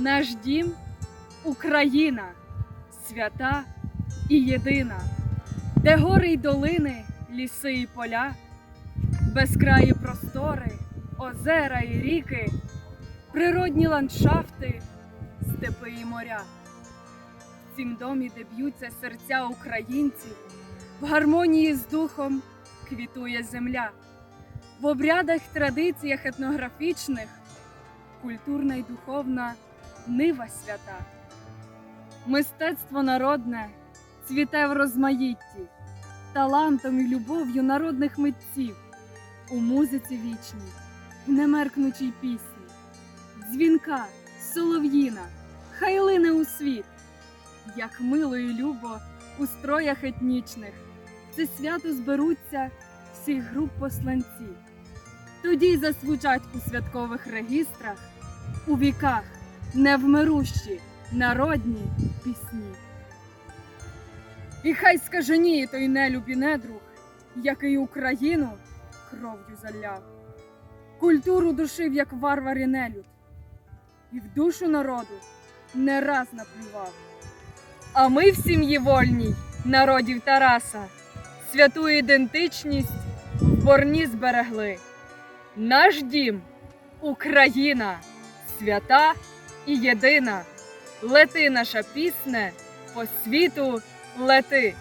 Наш дім Україна, свята і єдина, де гори й долини, ліси і поля, безкраї простори, озера і ріки, природні ландшафти, степи і моря. В цім домі, де б'ються серця українців, в гармонії з духом квітує земля. В обрядах, традиціях етнографічних культурна й духовна нива свята. Мистецтво народне цвіте в розмаїтті, талантом і любов'ю народних митців, у музиці вічній, в немеркнучій пісні, дзвінка, солов'їна, хай лине у світ, як мило і любо у строях етнічних, це свято зберуться всіх груп посланців. Тоді й зазвучать у святкових регістрах у віках невмирущі народні пісні. І хай скаженіє той нелюбі недруг, який Україну кров'ю заляв, культуру душив, як варвар і нелюд, і в душу народу не раз наплював. А ми в сім'ї вольній, народів Тараса, святу ідентичність в борні зберегли. Наш дім Україна, свята і єдина. Лети наша пісне, по світу лети.